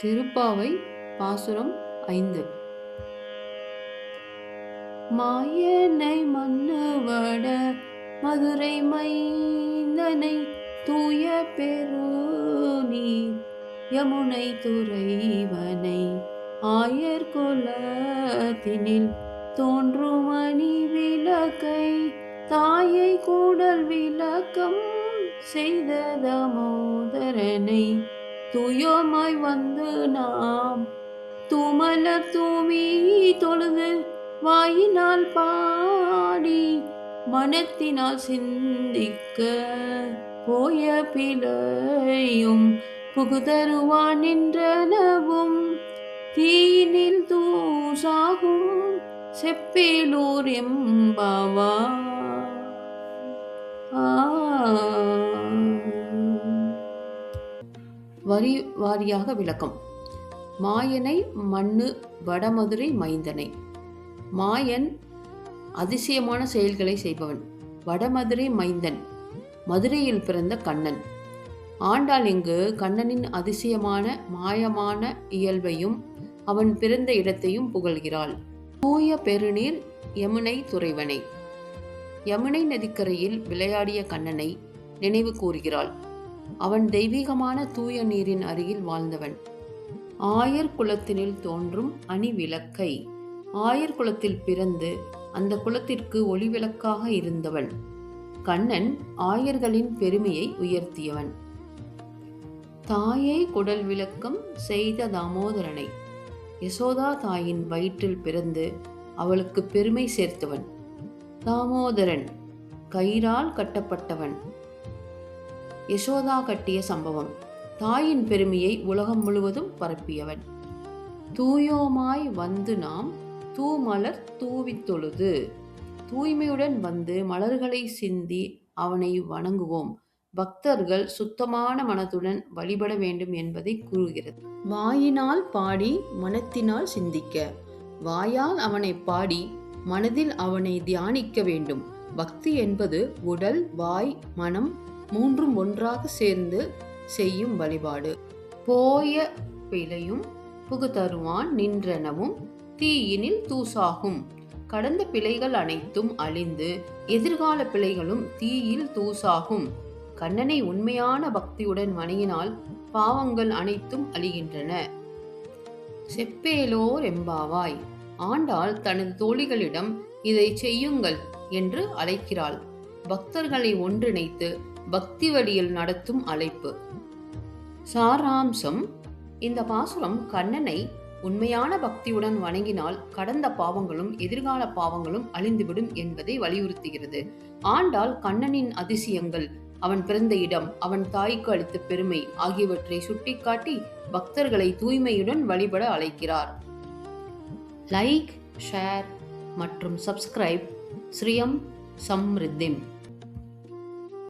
திருப்பாவை பாசுரம் ஐந்து. மாயனை மன்னுவட மதுரை மைந்தனை தூய பெருநீர் யமுனை துறைவனை ஆயர் குலத்தினில் தோன்றும் அணி விளக்கை தாயை கூடல் விளக்கம் செய்த தாமோதரனை தூயோமாய் வந்து நாம். தூமலர் தூமி தொழுது வாயினால் பாடி மனத்தினால் சிந்திக்க போய பிழையும் புகுதருவான் நின்றனவும். தீனில் தூசாகும் செப்பேலூர் எம்பாவா வரி வாரியாக விளக்கம். மாயனை மண்ணு வடமதுரை மைந்தனை. மாயன் அதிசயமான செயல்களை செய்பவன். வடமதுரை மைந்தன் மதுரையில் பிறந்த கண்ணன். ஆண்டாள் இங்கு கண்ணனின் அதிசயமான மாயமான இயல்பையும் அவன் பிறந்த இடத்தையும் புகழ்கிறாள். தூய பெருநீர் யமுனை துறைவனை. யமுனை நதிக்கரையில் விளையாடிய கண்ணனை நினைவு கூறுகிறாள். அவன் தெய்வீகமான தூய நீரின் அருகில் வாழ்ந்தவன். ஆயர் குலத்தினில் தோன்றும் அணி விளக்கை ஆயர் குலத்தில் பிறந்து அந்த குலத்திற்கு ஒளிவிளக்காக இருந்தவன் கண்ணன் ஆயர்களின் பெருமையை உயர்த்தியவன். தாயை குடல் விளக்கம் செய்த தாமோதரனை. யசோதா தாயின் வயிற்றில் பிறந்து அவளுக்கு பெருமை சேர்த்தவன். தாமோதரன் கயிறால் கட்டப்பட்டவன். யசோதா கட்டிய சம்பவம். தாயின் பெருமையை உலகம் முழுவதும் பரப்பியவன். தூயோமாய் வந்து நாம் தூமலர் தூவித்தொழுது தூய்மையுடன் வந்து மலர்களை சிந்தி அவனை வணங்குவோம். பக்தர்கள் சுத்தமான மனத்துடன் வழிபட வேண்டும் என்பதை கூறுகிறது. வாயினால் பாடி மனத்தினால் சிந்திக்க. வாயால் அவனை பாடி மனதில் அவனை தியானிக்க வேண்டும். பக்தி என்பது உடல் வாய் மனம் மூன்றும் ஒன்றாக சேர்ந்து செய்யும் வழிபாடு. போய பிழையும் புகுதருவான் நின்றனவும் தீயினில் தூசாகும். கடந்த பிழைகள் அனைத்தும் அழிந்து எதிர்கால பிழைகளும் தீயில் தூசாகும். கண்ணனை உண்மையான பக்தியுடன் வணங்கினால் பாவங்கள் அனைத்தும் அழிகின்றன. செப்பேலோர் எம்பாவாய் ஆண்டாள் தனது தோழிகளிடம் இதை செய்யுங்கள் என்று அழைக்கிறாள். பக்தர்களை ஒன்றிணைத்து பக்தி வழியில் நடத்தும் அழைப்பு. சாராம்சம் இந்த பாசுரம் கண்ணனை உண்மையான பக்தியுடன் வணங்கினால் கடந்த பாவங்களும் எதிர்கால பாவங்களும் அழிந்துவிடும் என்பதை வலியுறுத்துகிறது. ஆண்டாள் கண்ணனின் அதிசயங்கள் அவன் பிறந்த இடம் அவன் தாய்க்கு அளித்த பெருமை ஆகியவற்றை சுட்டிக்காட்டி பக்தர்களை தூய்மையுடன் வழிபட அழைக்கிறார். லைக் ஷேர் மற்றும் சப்ஸ்கிரைப் ஸ்ரீயம் சம்ரித்திம்.